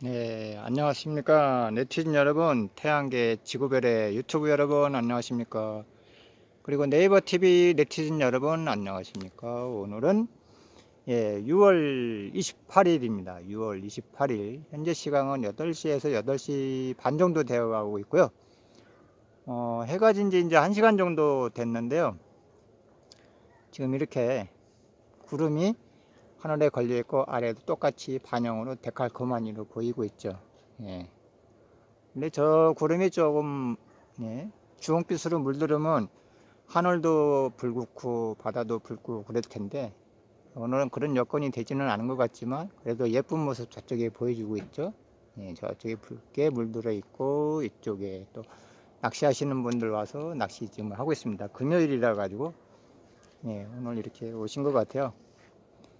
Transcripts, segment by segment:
네, 안녕하십니까. 네티즌 여러분, 태양계 지구별의 유튜브 여러분, 안녕하십니까. 그리고 네이버 TV 네티즌 여러분, 안녕하십니까. 오늘은 예, 6월 28일입니다. 6월 28일. 현재 시간은 8시에서 8시 반 정도 되어 가고 있고요. 어, 해가 진 지 이제 1시간 정도 됐는데요. 지금 이렇게 구름이 하늘에 걸려 있고 아래도 똑같이 반영으로 데칼코마니로 보이고 있죠. 예. 근데 저 구름이 조금 예, 주홍빛으로 물들으면 하늘도 붉고 바다도 붉고 그럴 텐데 오늘은 그런 여건이 되지는 않은 것 같지만 그래도 예쁜 모습 저쪽에 보여주고 있죠. 예, 저쪽에 붉게 물들어 있고 이쪽에 또 낚시하시는 분들 와서 낚시 지금 하고 있습니다. 금요일이라 가지고 예, 오늘 이렇게 오신 것 같아요.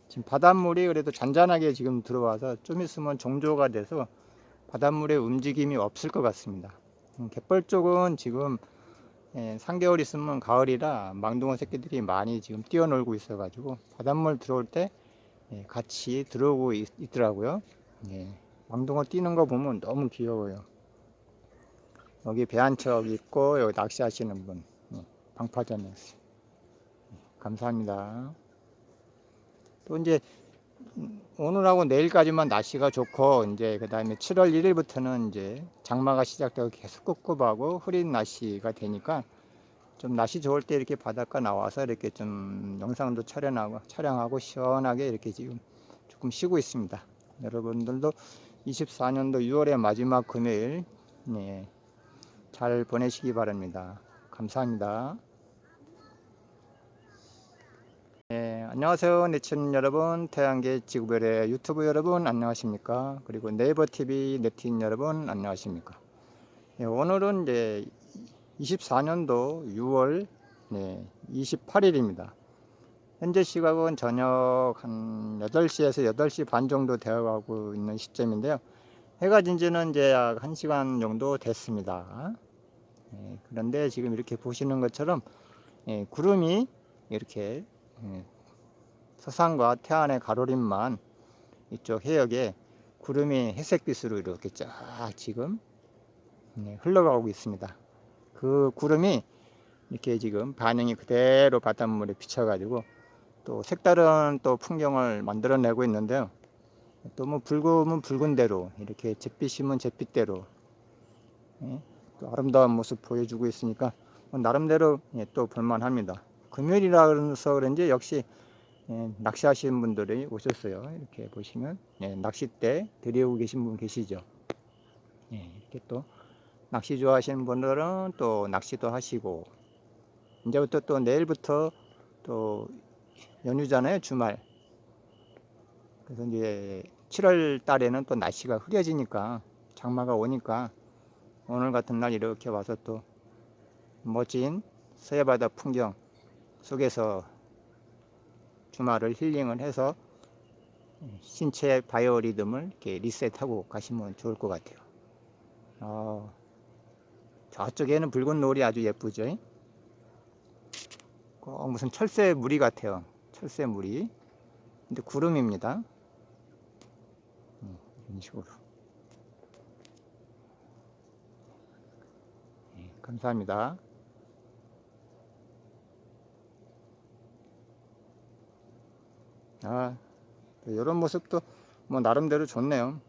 지금 바닷물이 그래도 잔잔하게 지금 들어와서 좀 있으면 종조가 돼서 바닷물에 움직임이 없을 것 같습니다. 음, 갯벌 쪽은 지금 예, 3개월 있으면 가을이라 망둥어 새끼들이 많이 지금 뛰어놀고 있어 가지고 바닷물 들어올 때 예, 같이 들어오고 있, 더라고요 예, 망둥어 뛰는 거 보면 너무 귀여워요. 여기 배 한 척 있고 여기 낚시하시는 분 예, 방파전에 감사합니다. 또 이제 오늘하고 내일까지만 날씨가 좋고 이제 그다음에 7월 1일부터는 이제 장마가 시작되고 계속 꿉꿉하고 흐린 날씨가 되니까 좀 날씨 좋을 때 이렇게 바닷가 나와서 이렇게 좀 영상도 촬영하고 촬영하고 시원하게 이렇게 지금 조금 쉬고 있습니다. 여러분들도 24년도 6월의 마지막 금요일 네, 잘 보내시기 바랍니다. 감사합니다. 네, 안녕하세요. 네티즌 여러분, 태양계 지구별의 유튜브 여러분, 안녕하십니까? 그리고 네이버 TV 네티즌 여러분, 안녕하십니까? 네, 오늘은 이제 24년도 6월 네, 28일입니다. 현재 시각은 저녁 한 8시에서 8시 반 정도 되어 가고 있는 시점인데요. 해가 진 지는 이제 약 1시간 정도 됐습니다. 네, 그런데 지금 이렇게 보시는 것처럼 예, 구름이 이렇게 예, 서산과 태안의 가로림만 이쪽 해역에 구름이 회색빛으로 이렇게 쫙 지금 네, 흘러가고 있습니다. 그 구름이 이렇게 지금 반응이 그대로 바닷물에 비쳐가지고 또 색다른 또 풍경을 만들어내고 있는데요. 또 뭐 붉으면 붉은 대로 이렇게 잿빛이면 잿빛대로 예, 또 아름다운 모습 보여주고 있으니까 뭐 나름대로 예, 또 볼만합니다. 금요일이라서 그런지 역시 예, 낚시하시는 분들이 오셨어요. 이렇게 보시면 예, 낚싯대 들여오고 계신 분 계시죠. 예, 이렇게 또 낚시 좋아하시는 분들은 또 낚시도 하시고 이제부터 또 내일부터 또 연휴잖아요 주말. 그래서 이제 7월 달에는 또 날씨가 흐려지니까 장마가 오니까 오늘 같은 날 이렇게 와서 또 멋진 서해바다 풍경 속에서 주말을 힐링을 해서 신체 바이오 리듬을 이렇게 리셋하고 가시면 좋을 것 같아요. 어, 저쪽에는 붉은 노을이 아주 예쁘죠. 꼭 무슨 철새 무리 같아요. 철새 무리. 근데 구름입니다. 음, 이런 식으로. 네, 감사합니다. 아, 이런 모습도 뭐 나름대로 좋네요.